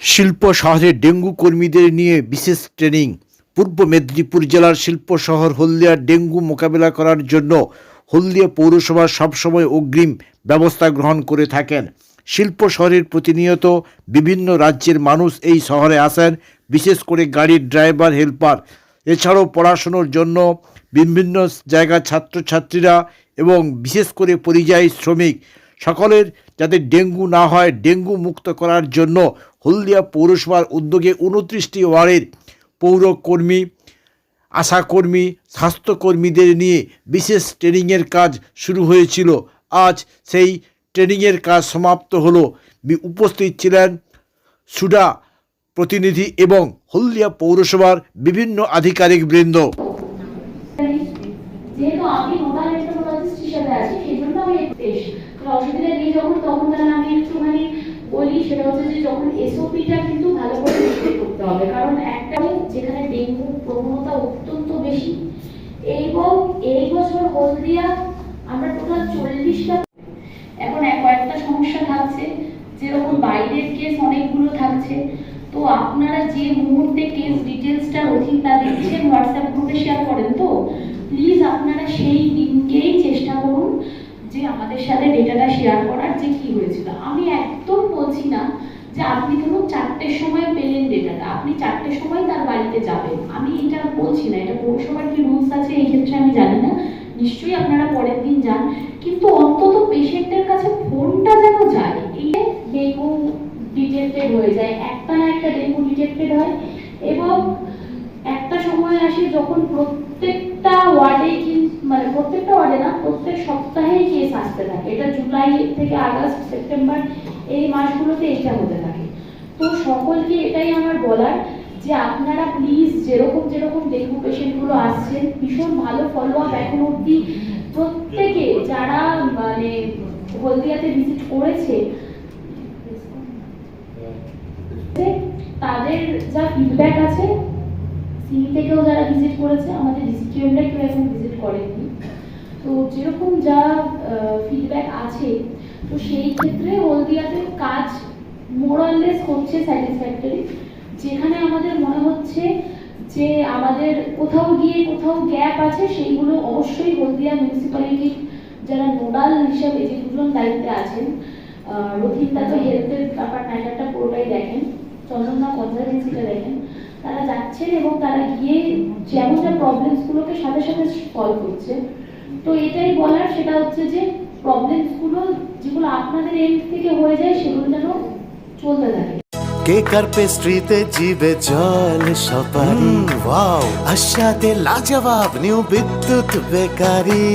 শিল্প শহরে ডেঙ্গু কর্মীদের নিয়ে বিশেষ ট্রেনিং। পূর্ব মেদিনীপুর জেলার শিল্প শহর হলদিয়ার ডেঙ্গু মোকাবেলা করার জন্য হলদিয়া পৌরসভা সবসময় অগ্রিম ব্যবস্থা গ্রহণ করে থাকেন। শিল্প শহরের প্রতিনিয়ত বিভিন্ন রাজ্যের মানুষ এই শহরে আসেন, বিশেষ করে গাড়ির ড্রাইভার, হেল্পার। এছাড়াও পড়াশুনোর জন্য বিভিন্ন জায়গার ছাত্রছাত্রীরা এবং বিশেষ করে পরিযায়ী শ্রমিক। সকলের যাতে ডেঙ্গু না হয়, ডেঙ্গু মুক্ত করার জন্য হলদিয়া পৌরসভার উদ্যোগে উনত্রিশটি ওয়ার্ডের পৌরকর্মী, আশাকর্মী, স্বাস্থ্যকর্মীদের নিয়ে বিশেষ ট্রেনিংয়ের কাজ শুরু হয়েছিল। আজ সেই ট্রেনিংয়ের কাজ সমাপ্ত হলো। উপস্থিত ছিলেন সুডা প্রতিনিধি এবং হলদিয়া পৌরসভার বিভিন্ন আধিকারিক বৃন্দ। অসুবিধা নেই যখন তখন আমি একটুখানি বলি সেটা হচ্ছে যে যখন এসওপিটা কিন্তু ভালো করে করতে হবে। কারণ একটা যেখানে ডেঙ্গু প্রবণতা অত্যন্ত বেশি, এবং এই বছর হলদিয়া আমরা টোটাল চল্লিশটা এখন কয়েকটা সমস্যা থাকছে, যেরকম বাইরের কেস অনেকগুলো থাকছে। তো আপনারা যে মুহূর্তে কেস ডিটেলসটা রথিনদা দিচ্ছেন হোয়াটসঅ্যাপ গ্রুপে শেয়ার করেন তো। প্লিজ আপনারা সেই যে আমাদের সাথে ডেটাটা শেয়ার করার যে কি হয়েছিল। আমি একদম বলছি না যে আপনি ধরুন চারটের সময় পেলেন ডেটাটা আপনি চারটের সময় তার বাড়িতে যাবেন। আমি এটা বলছি না, এটা পৌরসভার কি রুলস আছে এই ক্ষেত্রে আমি জানি না। নিশ্চয়ই আপনারা পরের দিন যান। কিন্তু অন্তত পেশেন্টের কাছে ফোনটা যেন যায়, এই ডেঙ্গু ডিটেক্টেড হয়ে যায়, একটা না একটা ডেঙ্গু ডিটেক্টেড হয়। এবং একটা সময় আসে যখন প্রত্যেকটা ওয়ার্ডে কি মানে প্রত্যেকটা ওয়ার্ডে না প্রত্যেক সপ্তাহেই কেস আসতে থাকে। এটা জুলাই থেকে আগস্ট সেপ্টেম্বর এই মাসগুলোতে এটা হতে থাকে। তো সকলকে এটাই আমার বলার যে আপনারা প্লিজ যেরকম যেরকম ডেঙ্গু পেশেন্টগুলো আসছেন ভীষণ ভালো ফলো আপ এখন অবধি প্রত্যেকে যারা মানে হলদিয়াতে ভিজিট করেছে তাদের যা ফিডব্যাক আছে সিনি থেকেও যারা ভিজিট করেছে, আমাদের ডিসিটিএমটা কেউ এখন ভিজিট করেনি। তো যেরকম যা ফিডব্যাক আছে, তো সেই ক্ষেত্রে হলদিয়াতে কাজ মোরাললেস হচ্ছে স্যাটিসফ্যাক্টরি যেখানে আমাদের মনে হচ্ছে যে আমাদের কোথাও গিয়ে কোথাও গ্যাপ আছে, সেইগুলো অবশ্যই হলদিয়া মিউনিসিপ্যালিটির যারা নোডাল হিসাবে যে দুজন দায়িত্বে আছেন রথিনদা তো হেলথের ব্যাপার ম্যাটারটা পুরোটাই দেখেন চন্দনা কনসালটেন্সিটা দেখেন। তারা যাচ্ছেন এবং তারা গিয়ে যেমন যা প্রবলেমসগুলোকে সাথে সাথে সলভ করছে তো এটাই বলার সেটা হচ্ছে যে প্রবলেমসগুলো যেগুলো আপনাদের এন্ড থেকে হয়ে যায় সেগুলো যেন চলতে থাকে কেক আর পেস্ট্রিতে জিবে জল সপারি ওয়াও আশাতে লাজবাব নিউ বিদ্যুৎ বেকারি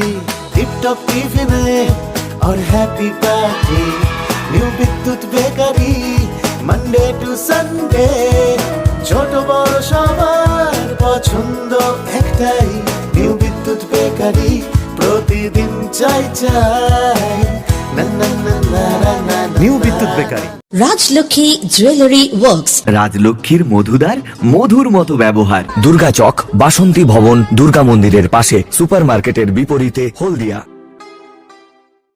টিপটপ টিফিনে और happy party new Bidyut bakery Monday to Sunday একটাই নিউ বিদ্যুৎ বেকারি প্রতিদিন চাই চাই। না না না না না না new Bidyut bakery. Rajlakshmi jewellery works. রাজলক্ষ্মীর মধুদার মধুর মতো ব্যবহার। দুর্গা চক বাসন্তী ভবন দুর্গা মন্দিরের পাশে সুপারমার্কেটের বিপরীতে হলদিয়া।